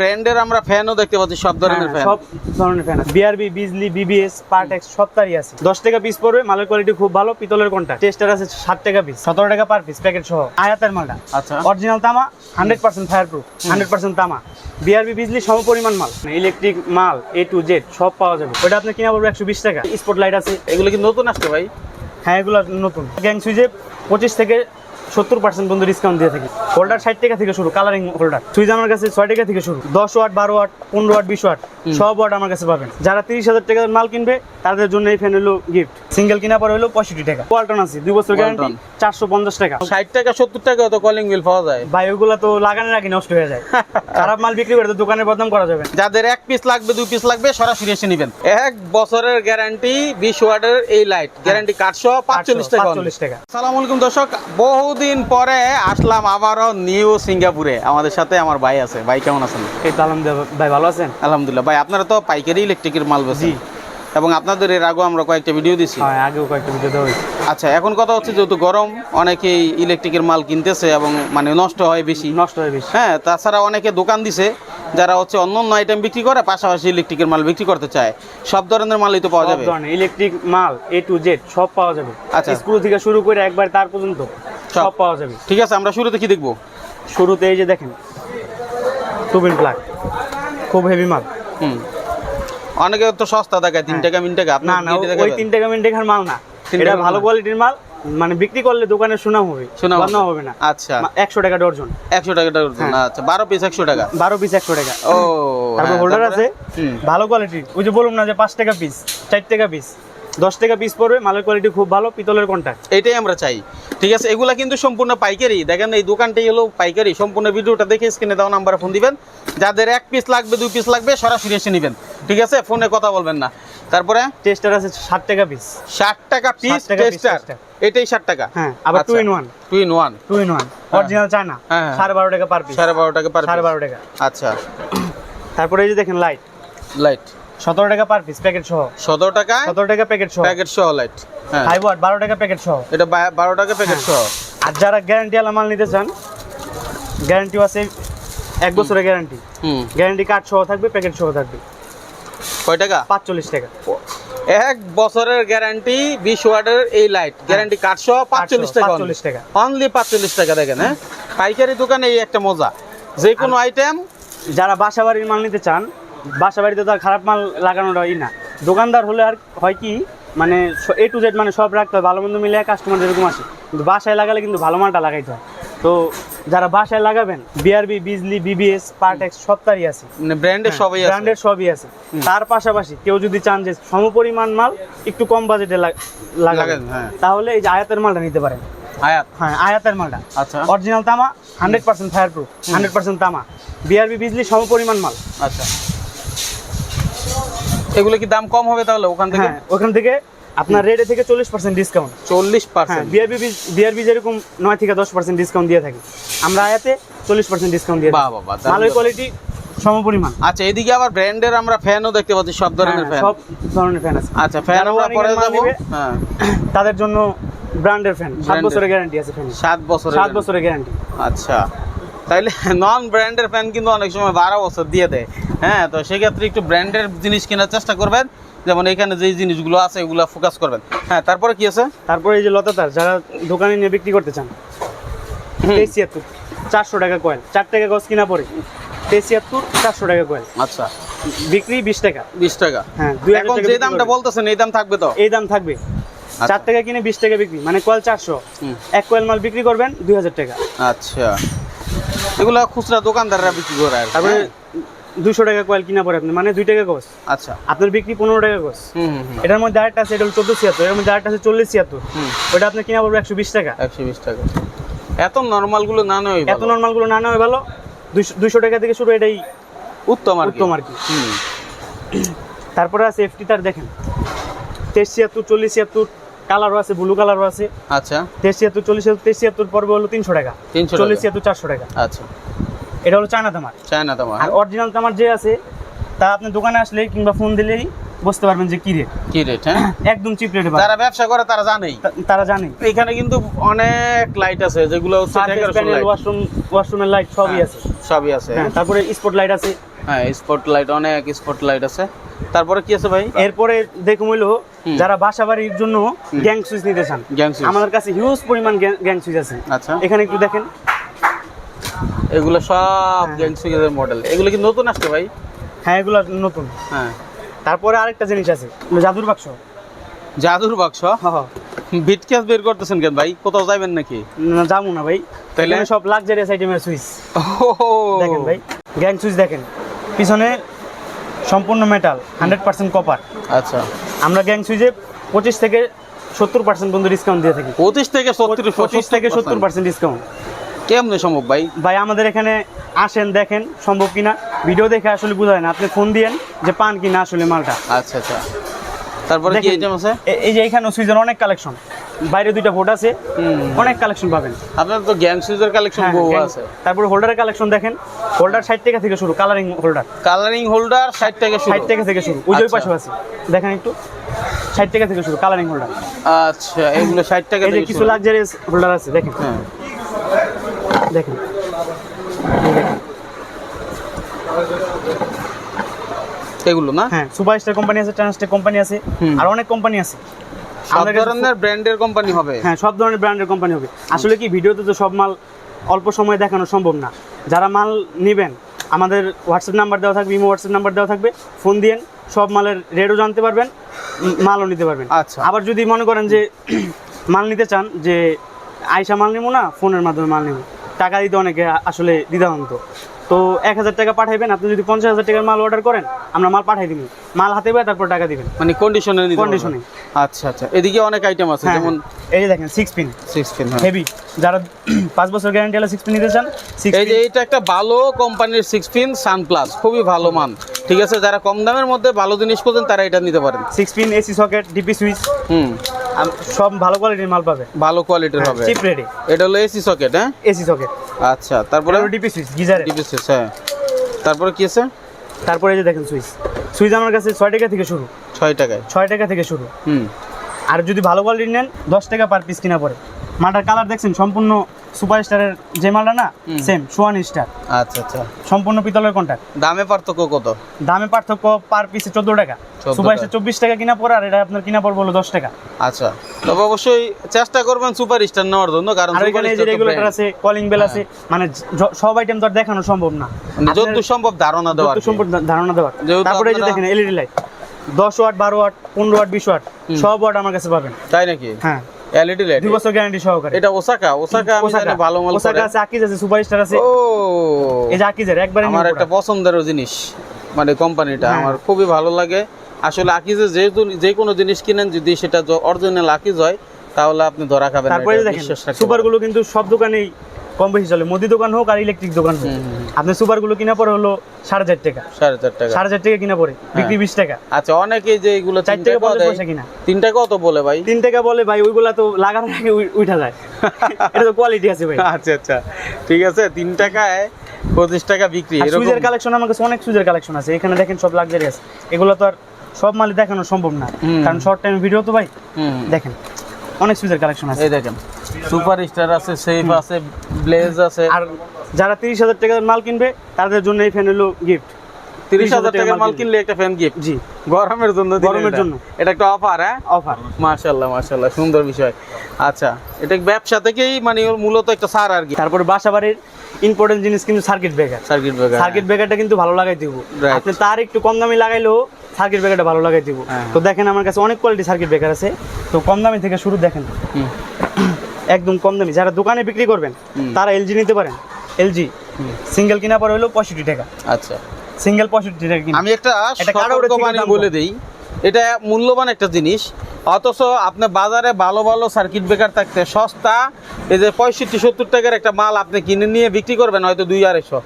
ব্র্যান্ডের আমরা ফ্যানও দেখতে পাচ্ছি সব ধরনের হ্যাঁ, ফ্যান। সব ধরনের ফ্যান আছে। বিআরবি বিজলি বিবিএস পার্টেক্স সব তারই আছে। দশ টাকা পিস পড়বে মালের কোয়ালিটি খুব ভালো পিতলের কোনটা? টেস্টার আছে ষাট টাকা পিস সতেরো টাকা পার পিস প্যাকেট সহ। আয়াতের মালটা। আচ্ছা। অরিজিনাল তামা hundred percent fireproof hundred percent তামা। বিআরবি বিজলি সমপরিমাণ মাল। ইলেকট্রিক মাল এ টু জেড সব পাওয়া যাবে। ওটা আপনি কিনা পড়বে একশো বিশ টাকা। স্পট লাইট আছে এগুলো কি নতুন আসছে ভাই? হ্যাঁ এগুলো নতুন। গ্যাং সুইচে পঁচিশ থেকে সত্তর পার্সেন্ট পর্যন্ত ডিসকাউন্ট দিয়ে থাকি। হোল্ডার ষাট টাকা থেকে শুরু কালারিং হোল্ডার সুইচ আমার কাছে ছয় টাকা থেকে শুরু দশ ওয়াট বারো ওয়াট পনেরো ওয়াট বিশ ওয়াট সব ওয়াট আমার কাছে পাবেন। যারা তিরিশ হাজার টাকার মাল কিনবে তাদের জন্য এই ফ্যান হলো গিফট সিঙ্গেল কিনা পরে হলো পঁয়ষট্টি টাকা। ওয়ালটন আছে দুই বছর গ্যারান্টি চারশো পঞ্চাশ টাকা। ষাট টাকা সত্তর টাকা তো কলিং বিল পাওয়া যায়। ভাই ওগুলো তো লাগানোর আগে নষ্ট হয়ে যায়। খারাপ মাল বিক্রি করে তো দোকানের বদনাম করা যাবে যাদের এক পিস লাগবে দুই পিস লাগবে সরাসরি এসে নেবেন। এক বছরের গ্যারান্টি বিশ ওয়াটের এই লাইট গ্যারান্টি সহ পাঁচচল্লিশ টাকা। 45 টাকা। সালাম আলাইকুম দর্শক বহুদিন পরে আসলাম আবারও নিউ সিঙ্গাপুরে। আমাদের সাথে আমার ভাই আছে। ভাই কেমন আছেন? এই তো আলহামদুলিল্লাহ। ভাই ভালো আছেন? আলহামদুলিল্লাহ। ভাই আপনারা তো পাইকারি ইলেকট্রিকের মাল বেশি এবং আপনাদের এর আগেও আমরা কয়েকটা ভিডিও দিছি। হ্যাঁ আগেও কয়েকটা ভিডিও দেওয়া হয়েছে। আচ্ছা এখন কথা হচ্ছে যেহেতু গরম অনেকেই ইলেকট্রিকের মাল কিনতেছে এবং মানে নষ্ট হয় বেশি। নষ্ট হয় বেশি। হ্যাঁ তাছাড়া অনেকে দোকান দিছে। যারা হচ্ছে অন্য অন্য আইটেম বিক্রি করে পাশাপাশি ইলেকট্রিকের মাল বিক্রি করতে চায় সব ধরনের মালই তো পাওয়া যাবে ধরনের ইলেকট্রিক মাল এ টু জেড সব পাওয়া যাবে আচ্ছা। স্ক্রু থেকে শুরু করে একবার তার পর্যন্ত সব। পাওয়া যাবে ঠিক আছে আমরা শুরুতে কি দেখব শুরুতে এই যে দেখেন টুবিন প্লাগ খুব হেভি মাল হুম অনেকে তো সস্তা দেখায় তিন হ্যাঁ। টাকা মিন টাকা না না ওই? তিন টাকা মিনিট দেখার মাল না এটা ভালো কোয়ালিটির মাল মানে বিক্রি করলে দোকানের সুনাম হবে সুনাম হবে। হবে না। আচ্ছা। একশো টাকা ডর্জন একশো টাকা ওজন। হ্যাঁ। আচ্ছা বারো পিস একশো টাকা। বারো পিস একশো টাকা। ও তারপর হ্যাঁ, হোল্ডার আছে? ভালো কোয়ালিটির ওই যে বলুন না যে পাঁচ টাকা পিস চার টাকা পিস দশ টাকা পিস পড়বে মালের কোয়ালিটি খুব ভালো পিতলের কন্ট্যাক্ট এটাই আমরা চাই। ঠিক আছে এগুলা কিন্তু সম্পূর্ণ পাইকারি। দেখেন এই দোকানটাই হলো পাইকারি। সম্পূর্ণ ভিডিওটা দেখে স্ক্রিনে দেওয়া নাম্বারে ফোন দিবেন। যাদের এক পিস লাগবে দুই পিস লাগবে সরাসরি এসে নেবেন। ঠিক আছে ফোনে কথা বলবেন না। তারপরে? টেস্টার আছে ষাট টাকা পিস ষাট টাকা পিস 60 টাকা টেস্টার। এটাই ষাট টাকা। হ্যাঁ আবার two in one two in one two in one original China হ্যাঁ, হ্যাঁ। সাড়ে বারো টাকা পার পিস সাড়ে বারো টাকা পার সাড়ে বারো টাকা। আচ্ছা। তারপরে এই যে দেখেন লাইট লাইট সতেরো টাকা পার পিস প্যাকেট সহ। সতেরো টাকা সতেরো টাকা প্যাকেট সহ। প্যাকেট সহ লাইট হ্যাঁ। ফাইভ ওয়াট বারো টাকা প্যাকেট সহ। এটা বারো টাকা প্যাকেট সহ। আর যারা গ্যারান্টি আলা মাল নিতে চান গ্যারান্টি আছে এক বছরের গ্যারান্টি হুম। গ্যারান্টি কার্ড সহ থাকবে প্যাকেট সহ থাকবে। কয় টাকা? পাঁচচল্লিশ টাকা। এক বছরের গ্যারান্টি বিশ ওয়াটের এই লাইট গ্যারান্টি সহ পাঁচচল্লিশ টাকা 45 টাকা। অনলি পাঁচচল্লিশ টাকা দেখেন হ্যাঁ? পাইকারি দোকানে এই একটা মজা। যে কোনো আইটেম যারা বাসা বাড়ির মাল নিতে চান বাসা বাড়িতে তো খারাপ মাল লাগানোটা ই না। দোকানদার হলে আর হয় কি মানে এ টু জেড মানে সব রাখতে হয় ভালো মন্দ মিলে কাস্টমার যেরকম আসে। কিন্তু বাসায় লাগালে কিন্তু ভালো মালটা লাগাইতে হয়। তো যারা বাসায় লাগাবেন বিআরবি বিজলি বিবিএস পার্টেক্স সব তারই আছে। মানে ব্র্যান্ডের সবই আছে। ব্র্যান্ডের সবই আছে। তার পাশাপাশি কেউ যদি চান যে সমপরিমাণ মাল একটু কম বাজেটে লাগাবেন হ্যাঁ। তাহলে এই যে আয়াতের মালটা নিতে পারেন। আয়াত? হ্যাঁ আয়াতের মালটা। আচ্ছা। অরিজিনাল তামা hundred percent fireproof hundred percent তামা। বিআরবি বিজলি সমপরিমাণ মাল। আচ্ছা। এগুলো কি দাম কম হবে তাহলে ওখান থেকে? হ্যাঁ ওখান থেকে আপনার রেটে থেকে চল্লিশ পার্সেন্ট ডিসকাউন্ট চল্লিশ পার্সেন্ট বিআরবি বিআরবি যেরকম নয় থেকে দশ পার্সেন্ট ডিসকাউন্ট দিয়ে থাকি। আমরা আয়াতে চল্লিশ পার্সেন্ট ডিসকাউন্ট দিয়ে বাহ, দারুণ মালের কোয়ালিটি সমপরিমাণ আচ্ছা এদিকে আবার ব্র্যান্ডের আমরা ফ্যানও দেখতে পাচ্ছি সব ধরনের হ্যাঁ, ফ্যান সব ধরনের ফ্যান আছে। আচ্ছা ফ্যান আমরা পরে যাব। হ্যাঁ। তাদের জন্য ব্র্যান্ডের ফ্যান সাত বছরের গ্যারান্টি আছে ফ্যান সাত বছরের সাত বছরের গ্যারান্টি আচ্ছা তাইলে নন ব্র্যান্ডের ফ্যান কিন্তু অনেক সময় বারো বছর দিয়ে দেয়। হ্যাঁ তো সেক্ষেত্রে একটু ব্র্যান্ডের জিনিস কেনার চেষ্টা করবেন। যেমন এখানে যে জিনিসগুলো আছে এগুলো ফোকাস করবেন। হ্যাঁ তারপরে কি আছে? তারপরে এই যে লতাতার যারা দোকানে নিয়ে বিক্রি করতে চান তেইশ ছিয়াত্তর চারশো টাকা কয়েল চার টাকা গজ কিনা পড়ে তেইশ ছিয়াত্তর চারশো টাকা কয়েল আচ্ছা। বিক্রি বিশ টাকা। বিশ টাকা। হ্যাঁ এখন যে দামটা বলতেছেন এই দাম থাকবে তো? এই দাম থাকবে। চার টাকা কিনে বিশ টাকা বিক্রি মানে কয়েল চারশো। এক কয়েল মাল বিক্রি করবেন দুই হাজার টাকা। আচ্ছা। এগুলো খুচরা দোকানদাররা বিক্রি করে তারপরে হ্যাঁ? দুশো টাকা কয়েল কিনা পড়ে আপনি মানে দুই টাকা গোস আচ্ছা। আপনার বিক্রি পনেরো টাকা হুম এটার মধ্যে আরেকটা আছে এটা হলো চোদ্দ ছিয়াত্তর এর মধ্যে আরেকটা আছে চল্লিশ ছিয়াত্তর। ওটা আপনার কিনা পড়বে একশো বিশ টাকা। একশো বিশ টাকা। এত নর্মালগুলো না নয় এত নর্মালগুলো না নেওয়া ভালো। দুইশো টাকা থেকে শুরু এটাই উত্তম আর। উত্তম আর কি। হুম। তারপরে আছে এফটি তার দেখেন। তেইশ ছিয়াত্তর চল্লিশ ছিয়াত্তর কালারও আছে ব্লু কালারও আছে। আচ্ছা। তেইশ ছিয়াত্তর চল্লিশ তেইশ ছিয়াত্তর পর্বে হলো তিনশো টাকা। 300 টাকা। চল্লিশ ছিয়াত্তর চারশো টাকা। আচ্ছা। এটা হলো চায়না তামার চায়না তামার আর অরিজিনাল তামার যে আছে তা আপনি দোকানে আসলে কিংবা ফোন দিলেই বুঝতে পারবেন যে কি রেট কি রেট হ্যাঁ? একদম চিপ রেটে যারা ব্যবসা করে তারা জানেই। তারা জানে। এখানে কিন্তু অনেক লাইট আছে যেগুলো হচ্ছে প্যানেল ওয়াশরুম ওয়াশরুমের লাইট সবই হ্যাঁ। আছে। সবই আছে হ্যাঁ তারপরে স্পট লাইট আছে। হ্যাঁ স্পট লাইট অনেক স্পট লাইট আছে। তারপরে কি আছে ভাই? এরপরে দেখুন হইল যারা বাসা বাড়ির জন্য গ্যাং সুইচ নিতে চান গ্যাং সুইচ আমাদের কাছে হিউজ পরিমাণ গ্যাং সুইচ আছে। আচ্ছা। এখানে একটু দেখেন। এগুলো সব। সুইচের মডেল এগুলো কি নতুন আসছে ভাই? হ্যাঁ এগুলো নতুন। হ্যাঁ। তারপরে আরেকটা জিনিস আছে জাদুর বাক্স। জাদুর বাক্স? বিট ক্যাশ বের করতেছেন কেন ভাই? কোথাও যাবেন নাকি? না যাব না ভাই? তাহলে সব লাক্সারিয়াস আইটেমের সুইচ। দেখেন ভাই গ্যাং সুইচ দেখেন। পিছনে সম্পূর্ণ মেটাল হান্ড্রেড পার্সেন্ট কপার আচ্ছা। আমরা গ্যাং সুইচে পঁচিশ থেকে সত্তর পার্সেন্ট পর্যন্ত ডিসকাউন্ট দিয়ে থাকি। পঁচিশ থেকে সত্তর পঁচিশ থেকে সত্তর পার্সেন্ট ডিসকাউন্ট কেমনে সম্ভব ভাই? ভাই আমাদের এখানে আসেন দেখেন সম্ভব কিনা? ভিডিও দেখে আসলে বোঝা যায় না। আপনি ফোন দিয়েন যে পান কিনা আসলে মালটা। আচ্ছা আচ্ছা। তারপরে কি আইটেম আছে? এই যে এখানে সুইচের অনেক কালেকশন। বাইরে দুইটা ভোট আছে। অনেক কালেকশন পাবেন। আপনার তো গ্যাং সুইচের কালেকশন হ্যাঁ, বহু আছে। তারপরে হোল্ডারের কালেকশন দেখেন। হোল্ডার ষাট টাকা থেকে শুরু কালারিং হোল্ডার কালারিং হোল্ডার ষাট টাকা শুরু। ষাট টাকা থেকে শুরু। ওই যে আচ্ছা। পাশে আছে। দেখেন একটু। ষাট টাকা থেকে শুরু কালারিং হোল্ডার আচ্ছা এগুলো ষাট টাকা এই যে থেকে কিছু। লাক্সারিয়াস হোল্ডার আছে দেখেন। হ্যাঁ। দেখেন। এগুলো না? হ্যাঁ সুপার স্টার কোম্পানি আছে ট্রান্সটেক কোম্পানি আছে। আর অনেক কোম্পানি আছে। সব ধরনের ব্র্যান্ডের কোম্পানি হবে? হ্যাঁ সব ধরনের ব্র্যান্ডের কোম্পানি হবে। আসলে কি ভিডিওতে তো সব মাল অল্প সময়ে দেখানো সম্ভব না। যারা মাল নেবেন আমাদের হোয়াটসঅ্যাপ নাম্বার দেওয়া থাকবে ইমো হোয়াটসঅ্যাপ নাম্বার দেওয়া থাকবে ফোন দিয়েন সব মালের রেটও জানতে পারবেন মালও নিতে পারবেন। আচ্ছা। আবার যদি মনে করেন যে মাল নিতে চান যে আইসা মাল নেব না ফোনের মাধ্যমে মাল নেব। টাকা দিতে অনেকে আসলে দ্বিধান্ত তো এক হাজার টাকা পাঠাইবেন আপনি যদি পঞ্চাশ হাজার টাকার মাল অর্ডার করেন আমরা মাল পাঠাই দিব। মাল হাতে পাই তারপর টাকা দিবেন। মানে কন্ডিশনে Condition আচ্ছা আচ্ছা। এদিকে অনেক আইটেম আছে হ্যাঁ যেমন হ্যাঁ। এই যে দেখেন six pin six pin heavy যারা পাঁচ বছর গ্যারান্টি হলে সিক্স পিন নিতে চান এই যে এইটা একটা ভালো কোম্পানির সিক্স পিন সানপ্লাস খুবই ভালো মান। ঠিক আছে যারা কম দামের মধ্যে ভালো জিনিস খোঁজেন তারা এটা নিতে পারেন। Six pin AC socket DP switch hmm. সব ভালো কোয়ালিটির মাল পাবে। ভালো কোয়ালিটির হবে। চিপ রেডি এটা হলো এসি সকেট হ্যাঁ? এসি সকেট আচ্ছা তারপরে? DP switch গিজারে। সুইচ হ্যাঁ। তারপরে কি আছে? তারপরে এই যে দেখেন সুইচ সুইচ আমার কাছে ছয় টাকা থেকে শুরু। ছয় টাকায়। ছয় টাকা থেকে শুরু। হুম। আর যদি ভালো কোয়ালিটির নেন দশ টাকা পার পিস কিনা পড়ে। মাটার কালার দেখছেন সম্পূর্ণ সুপার স্টারের যে মালটা না সেম সোয়ান স্টার আচ্ছা আচ্ছা। সম্পূর্ণ পিতলের কন্ট্যাক্ট দামে পার্থক্য কত? দামে পার্থক্য পার পিসে চোদ্দ টাকা। 14 সুপার স্টার চব্বিশ টাকা কিনা পড়ে আর এটা আপনার কিনা পড়বে হলো দশ টাকা। আচ্ছা। তবে অবশ্যই চেষ্টা করবেন সুপার স্টার নেওয়ার জন্য কারণ এখানে যে রেগুলেটর আছে কলিং বেল আছে মানে সব আইটেম তো দেখানো সম্ভব না। মানে যতদূর সম্ভব ধারণা দেওয়া যত সম্ভব ধারণা দেওয়ার। তারপরে যে দেখেন এলইডি লাইট দশ ওয়াট বারো ওয়াট পনেরো ওয়াট বিশ ওয়াট সব ওয়াট আমার কাছে পাবেন। তাই নাকি? হ্যাঁ। এলইডি লাইট 2 বছর গ্যারান্টি সহকারে। এটা ওসাকা ওসাকা আমি জানি ভালো মাল ওসাকা আছে আকিজ আছে ও। এই যে আকিজের একবারে আমার একটা পছন্দের জিনিস মানে কোম্পানিটা হ্যাঁ। আমার খুবই ভালো লাগে। আসলে আকিজে যেহেতু যে কোনো জিনিস কিনেন যদি সেটা অরিজিনাল আকিজ হয় তাহলে আপনি ধরা খাবেন তারপরে দেখেন বিশ্বাস সুপারগুলো কিন্তু সব দোকানেই কম বেশি চলে। মুদি দোকান হোক আর ইলেকট্রিক দোকান হোক। আপনি সুপারগুলো কিনা পরে হলো সাড়ে চার টাকা। সাড়ে চার টাকা। সাড়ে চার টাকা কিনা পরে বিক্রি বিশ টাকা। আচ্ছা অনেকে যে এগুলো চার টাকা পয়সা কিনা। তিন টাকা তো বলে ভাই? তিন টাকা বলে ভাই ওইগুলা তো লাগানোর আগে উঠা যায়। এটা তো কোয়ালিটি আছে ভাই। আচ্ছা আচ্ছা। ঠিক আছে তিন টাকায় পঁচিশ টাকা বিক্রি সুইজের কালেকশন আমার কাছে অনেক সুজের কালেকশন আছে। এখানে দেখেন সব লাক্সারি আছে এগুলো তো আর সব মালে দেখানো সম্ভব না। কারণ শর্ট টাইম ভিডিও তো ভাই। দেখেন। অনেক সুইজের কালেকশন আছে। এই দেখেন সুপার স্টার আছে সেফ আছে ব্লেজ আছে। আর যারা তিরিশ হাজার টাকার মাল কিনবে তাদের জন্য এই ফ্যান হলো গিফট তিরিশ হাজার টাকার মাল কিনলে একটা ফ্যান গিফট জি। গরমের জন্য গরমের জন্য। এটা একটা অফার হ্যাঁ? অফার মাশাল্লাহ মাশাল্লাহ সুন্দর বিষয়। আচ্ছা এটা ব্যবসা থেকেই মানে মূলত একটা সার আর কি। তারপরে বাসা বাড়ির ইম্পর্টেন্ট জিনিস কিন্তু circuit breaker circuit breaker circuit ব্রেকারটা কিন্তু ভালো লাগাই দিব আপনি তার একটু কম দামি লাগাইলেও সার্কিট ব্রেকারটা ভালো লাগাই দিব। হ্যাঁ। তো দেখেন আমার কাছে অনেক কোয়ালিটি সার্কিট ব্রেকার আছে। তো কম দামি থেকে শুরু দেখেন। একদম কম দামি। যারা দোকানে বিক্রি করবেন। তারা এলজি নিতে পারেন। এলজি সিঙ্গেল কিনা পরে হলো পঁয়ষট্টি টাকা। আচ্ছা। সিঙ্গেল পঁয়ষট্টি টাকা আমি একটা বলে। দেই এটা মূল্যবান একটা জিনিস। অথচ আপনি বাজারে ভালো ভালো সার্কিট ব্রেকার থাকতে সস্তা এই যে পঁয়ষট্টি সত্তর টাকার একটা মাল আপনি কিনে নিয়ে বিক্রি করবেন হয়তো দুই আড়াইশো।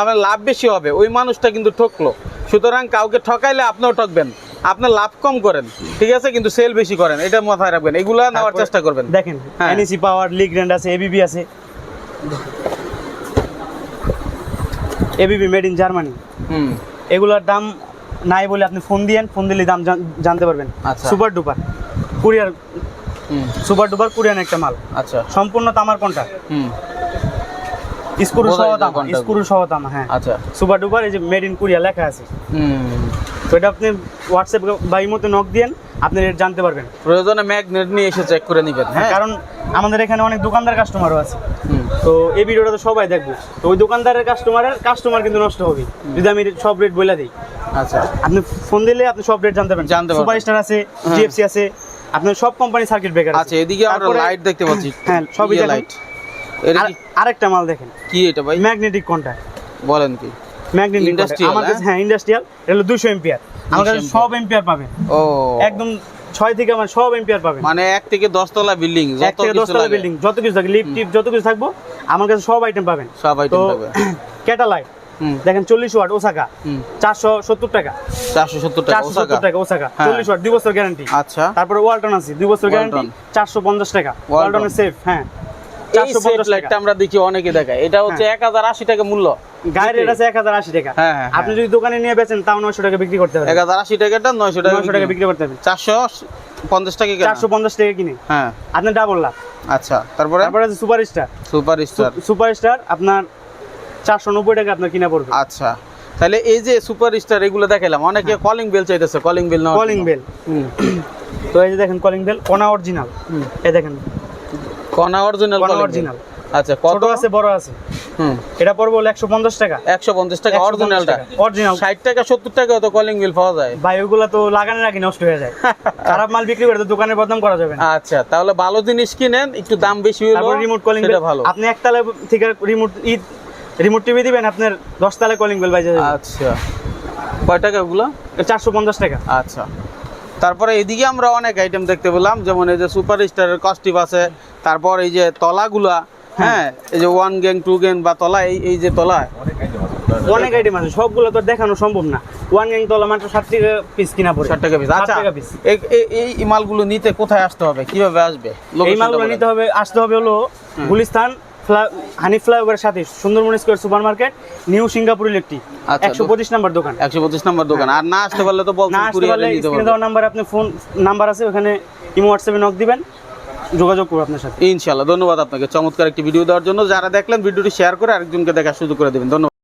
আপনার লাভ বেশি হবে। ওই মানুষটা কিন্তু ঠকলো। সুতরাং কাউকে ঠকাইলে আপনিও ঠকবেন। আপনার লাভ কম করেন ঠিক আছে? কিন্তু সেল বেশি করেন এটা মাথায় রাখবেন। এগুলা নেওয়ার চেষ্টা করবেন। দেখেন। এনএসি পাওয়ার লিগ গ্র্যান্ড আছে এবিবি আছে। ABB made in Germany hmm. এগুলোর দাম নাই বলে আপনি ফোন দিয়েন ফোন দিলে দাম জানতে পারবেন। আচ্ছা। Super duper courier hmm. Super duper courier একটা মাল। আচ্ছা। সম্পূর্ণ তামার কোনটা? হুম। স্ক্রু সহ যায় স্ক্রু সহ দাম হ্যাঁ। আচ্ছা। সুপার ডুপার এই যে মেড ইন কোরিয়া লেখা আছে। হুম। তো এটা আপনি হোয়াটসঅ্যাপ বা ইমোতে নক দিয়েন আপনি রেট জানতে পারবেন। প্রয়োজনে ম্যাগনেট নিয়ে এসে চেক করে নেবেন হ্যাঁ। কারণ আমাদের এখানে অনেক দোকানদার কাস্টমারও আছে। তো এই ভিডিওটা তো সবাই দেখব। তো ওই দোকানদারের কাস্টমারের কাস্টমার কিন্তু নষ্ট হবে। যদি আমি সব রেট বলে দিই। আচ্ছা। আপনি ফোন দিলে আপনি সব রেট জানতে পারবেন। জানতে পারবেন। আছে জিএফসি আছে আপনার সব কোম্পানি সার্কিট ব্রেকার আছে। এদিকে আমরা লাইট দেখতে পাচ্ছি। হ্যাঁ, সবই লাইট এটা কি? আরেকটা মাল দেখেন। কি এটা ভাই? ম্যাগনেটিক বলেন কি। ম্যাগনেটিক Industrial, আমার কাছে হ্যাঁ? হ্যাঁ ইন্ডাস্ট্রিয়াল এটা হলো দুশো এম্পিয়ার আমার কাছে সব পাবেন। ও। একদম ছয় থেকে আমার সব এম্পিয়ার পাবেন। মানে এক থেকে বিল্ডিং এক থেকে দশতলা বিল্ডিং যত কিছু থাকে লিফট টিপ যত কিছু থাকব আমার কাছে সব আইটেম পাবেন। সব আইটেম পাবে ক্যাটালাইট হুম। দেখেন চল্লিশ ওয়াট ওসাকা চারশো সত্তর টাকা। চারশো সত্তর টাকা ওসাকা সত্তর টাকা ওসাকা হ্যাঁ। চল্লিশ ওয়াট দুই বছর গ্যারান্টি আচ্ছা। তারপরে ওয়ালটন আছে দুই বছর গ্যারান্টি চারশো পঞ্চাশ টাকা। ওয়ালটন। সেফ হ্যাঁ। এই চারশো সেট লাইটটা আমরা দেখি অনেকে দেখায়। এটা হচ্ছে এক হাজার আশি টাকা মূল্য। গায়ের রেট আছে এক হাজার আশি টাকা। হ্যাঁ, হ্যাঁ, আপনি যদি দোকানে নিয়ে বেচেন তাও নয়শো টাকা বিক্রি করতে হাজার আশি টাকাটা নয়শো টাকা নয়শো টাকা বিক্রি করতে চারশো পঞ্চাশ টাকা কেনা। টাকা কিনে। হ্যাঁ। আপনি ডাবল লাভ। আচ্ছা তারপরে? তারপরে আছে super star super star super star আপনার চারশো নব্বই টাকা আপনার কিনা পড়বে। আচ্ছা তাহলে এই যে সুপার স্টার এগুলো দেখালাম অনেকে কলিং বেল চাইতেছে কলিং বেল না কলিং বেল তো এই যে দেখেন কলিং বেল কোনা অরিজিনাল এই দেখেন। কনা অরিজিনাল কোনা অরিজিনাল আচ্ছা কত? আছে বড় আছে। হুম। এটা পড়বে হলো একশো পঞ্চাশ টাকা। একশো পঞ্চাশ টাকা অরিজিনালটা অরিজিনাল ষাট টাকা সত্তর টাকা তো কলিং বিল পাওয়া যায়। ভাই ওগুলা তো লাগানোর আগে নষ্ট হয়ে যায়। খারাপ মাল বিক্রি করে তো দোকানের বদনাম করা যাবে না। আচ্ছা তাহলে ভালো জিনিস কিনেন একটু দাম বেশি হলো তারপর রিমোট কলিং সেটা ভালো। আপনি একতলা থেকে রিমোট ঈদ রিমোট টিভি দিবেন আপনার দশ তলায় কলিং বেল বাজে আচ্ছা। কয় টাকা ওগুলো? চারশো পঞ্চাশ টাকা। আচ্ছা। তারপরে এদিকে আমরা অনেক আইটেম দেখতে পেলাম যেমন এই যে সুপার স্টারের কস্টিভ আছে তারপর এই যে তলাগুলা হ্যাঁ এই যে ওয়ান গ্যাং টু গ্যাং বা তলা এই এই যে তলা অনেক আইটেম আছে সবগুলো তো দেখানো সম্ভব না। ওয়ান গ্যাং তলা মাত্র ষাট টাকা পিস কিনা পড়ে। ষাট টাকা পিস আচ্ছা এই- এই- এই মালগুলো নিতে কোথায় আসতে হবে? কীভাবে আসবে? এই মালগুলো নিতে হবে আসতে হবে হলো গুলিস্তান হানি ফ্লাইওভারের সাথে Sundarban square super market new Singapore electric. আচ্ছা, একশো পঁচিশ নাম্বার দোকান। একশো পঁচিশ নাম্বার দোকান। আর না আসতে পারলে তো না আসতে পারলে নাম্বার আপনি ফোন নাম্বার আছে ওখানে ইমো হোয়াটসঅ্যাপে নক দিবেন যোগাযোগ করব আপনার সাথে। ইনশাল্লাহ ধন্যবাদ আপনাকে। চমৎকার একটি ভিডিও দেওয়ার জন্য। যারা দেখলেন ভিডিওটি শেয়ার করে আরেকজনকে দেখার সুযোগ করে দেবেন। ধন্যবাদ।